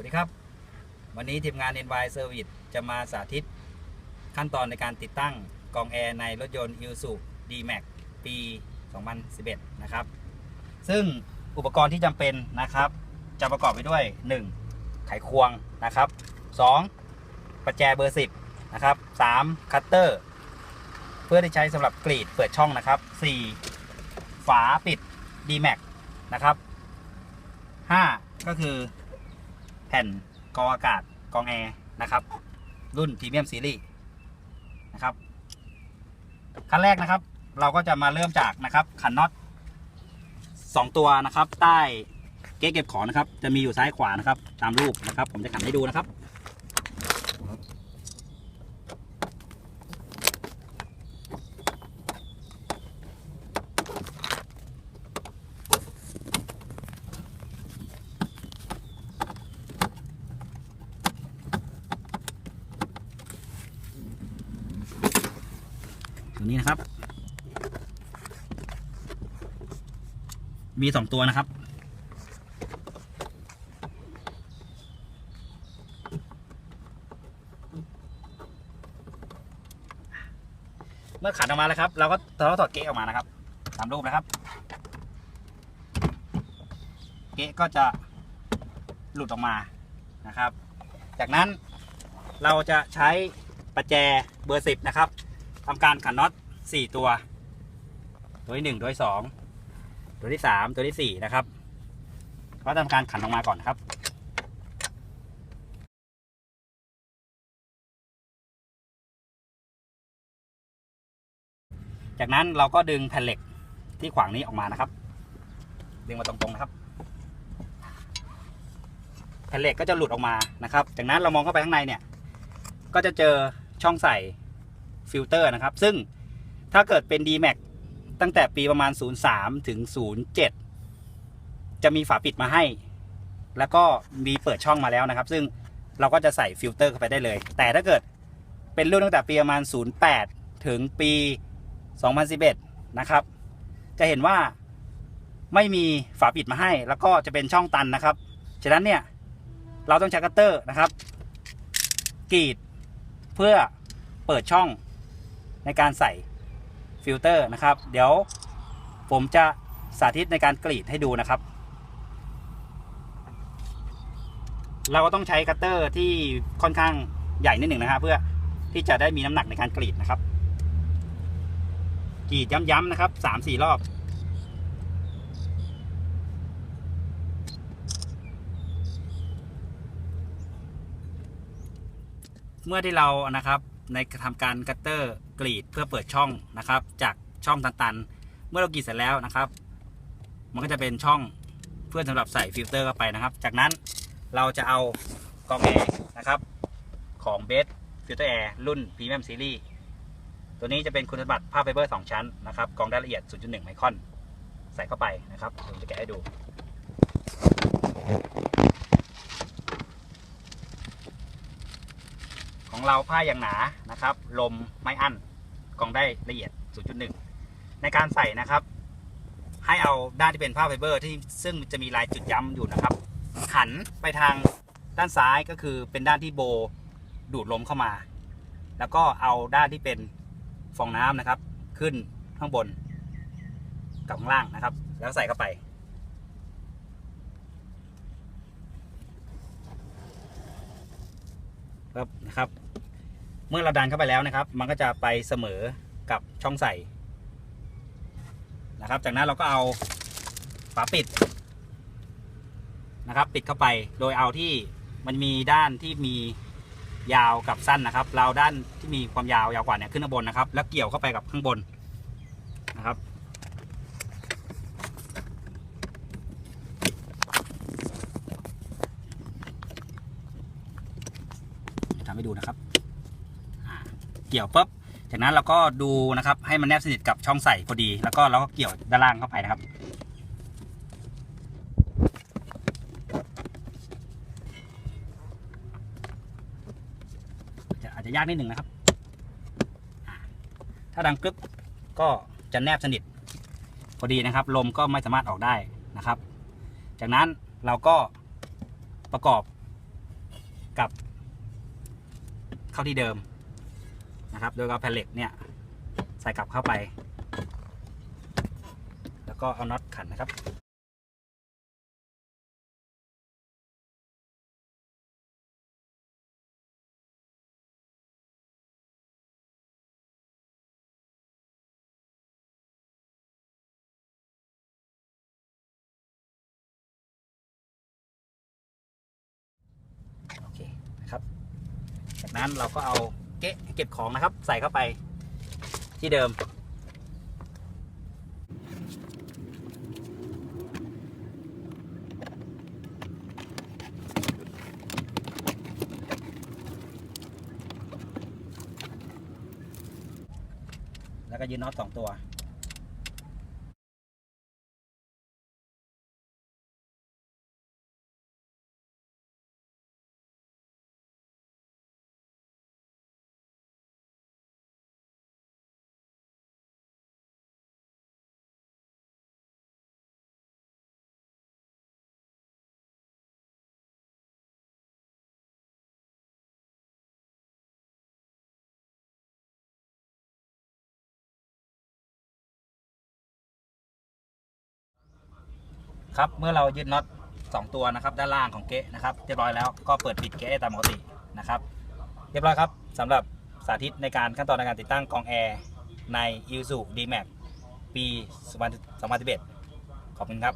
วัสดีครับ วันนี้ทีมงาน NY Service จะมาสาธิตขั้นตอนในการติดตั้งกองแอร์ในรถยนต์ Isuzu D-Max ปี 2011 นะครับ ซึ่งอุปกรณ์ที่จำเป็นนะครับ จะประกอบไปด้วย 1. ไขควงนะครับ 2. ประแจเบอร์ 10 นะครับ 3. คัตเตอร์ เพื่อที่ใช้สำหรับกรีดเปิดช่องนะครับ 4. ฝาปิด D-Max นะครับ 5 ก็คือ แผ่นกองอากาศกองแอร์นะครับ รุ่นพรีเมียมซีรีส์นะครับขั้นแรกนะครับ เราก็จะมาเริ่มจากนะครับขันน็อตสองตัวนะครับ ใต้เก๊เก็บของนะครับ จะมีอยู่ซ้ายขวานะครับ ตามรูปนะครับ ผมจะขันให้ดูนะครับ ตัวนี้นะครับ มีสองตัวนะครับ เมื่อขันออกมาแล้วครับ เราก็เราถอดเก๊ะออกมานะครับตามรูปนะครับ เก๊ะก็จะหลุดออกมานะครับ จากนั้นเราจะใช้ประแจเบอร์สิบนะครับ ทำการขันน็อตสี่ตัว ตัวที่หนึ่งตัวที่สองตัวที่สามตัวที่สี่นะครับ ก็ทำการขันออกมาก่อนนครับจากนั้นเราก็ดึงแผ่นเหล็กที่ขวางนี้ออกมานะครับ ดึงมาตรงๆนะครับ แผ่นเหล็กก็จะหลุดออกมานะครับ จากนั้นเรามองเข้าไปข้างในเนี่ย ก็จะเจอช่องใส่ ฟิลเตอร์นะครับ ซึ่งถ้าเกิดเป็น D-Max ตั้งแต่ปีประมาณ 03 ถึง 07 จะมีฝาปิดมาให้ แล้วก็มีเปิดช่องมาแล้วนะครับ ซึ่งเราก็จะใส่ฟิลเตอร์เข้าไปได้เลย แต่ถ้าเกิดเป็นรุ่นตั้งแต่ปีประมาณ 08 ถึงปี 2011 นะครับ จะเห็นว่าไม่มีฝาปิดมาให้ แล้วก็จะเป็นช่องตันนะครับ ฉะนั้นเนี่ยเราต้องใช้คัตเตอร์นะครับกรีดเพื่อเปิดช่อง ในการใส่ฟิลเตอร์นะครับ เดี๋ยวผมจะสาธิตในการกรีดให้ดูนะครับ เราก็ต้องใช้คัตเตอร์ที่ค่อนข้างใหญ่นิดหนึ่งนะครับเพื่อที่จะได้มีน้ำหนักในการกรีดนะครับกรีดย้ำๆนะครับสามสี่รอบเมื่อที่เรานะครับในทำการคัตเตอร์ กรีดเพื่อเปิดช่องนะครับ จากช่องตันๆ เมื่อเรากรีดเสร็จแล้วนะครับ มันก็จะเป็นช่องเพื่อสำหรับใส่ฟิลเตอร์เข้าไปนะครับ จากนั้นเราจะเอากองแอร์นะครับ ของเบสฟิลเตอร์แอร์รุ่นพรีเมียมซีรีส์ตัวนี้จะเป็นคุณสมบัติผ้าไฟเบอร์ 2 ชั้นนะครับกองได้ละเอียด 0.1 ไมครอน ใส่เข้าไปนะครับผมจะแกะให้ดู ของเราผ้าอย่างหนานะครับ ลมไม่อั้น กรองได้ละเอียด 0.1 ในการใส่นะครับ ให้เอาด้านที่เป็นผ้าไฟเบอร์ที่ซึ่งจะมีลายจุดย้ำอยู่นะครับขันไปทางด้านซ้ายก็คือเป็นด้านที่โบดูดลมเข้ามา แล้วก็เอาด้านที่เป็นฟองน้ำนะครับ ขึ้นข้างบนกับข้างล่างนะครับ แล้วใส่เข้าไปครับนะครับ เมื่อเราดันเข้าไปแล้วนะครับ มันก็จะไปเสมอกับช่องใส่นะครับ จากนั้นเราก็เอาฝาปิดนะครับ ปิดเข้าไปโดยเอาที่มันมีด้านที่มียาวกับสั้นนะครับ เราด้านที่มีความยาวยาวกว่าเนี่ยขึ้นข้างบนนะครับ แล้วเกี่ยวเข้าไปกับข้างบนนะครับทำให้ดูนะครับ เกี่ยวปุ๊บจากนั้นเราก็ดูนะครับ ให้มันแนบสนิทกับช่องใส่พอดี แล้วก็เราก็เกี่ยวด้านล่างเข้าไปนะครับจะอาจจะยากนิดหนึ่งนะครับ ถ้าดังกึ๊บก็จะแนบสนิทพอดีนะครับ ลมก็ไม่สามารถออกได้นะครับ จากนั้นเราก็ประกอบกับเข้าที่เดิม นะครับ โดยเอาแผ่นเหล็กเนี่ยใส่กลับเข้าไป แล้วก็เอาน็อตขันนะครับโอเคนะครับ จากนั้นเราก็เอา เกะเก็บของนะครับ ใส่เข้าไปที่เดิม แล้วก็ยืนน็อตสองตัว ครับเมื่อเรายึดน็อตสองตัวนะครับ ด้านล่างของเก๊ะนะครับเรียบร้อยแล้วก็เปิดปิดเก๊ะได้ตามปกตินะครับ เรียบร้อยครับสำหรับสาธิตในการขั้นตอนในการติดตั้งกองแอร์ใน i s u d m a x ปี 2011 ขอบคุณครับ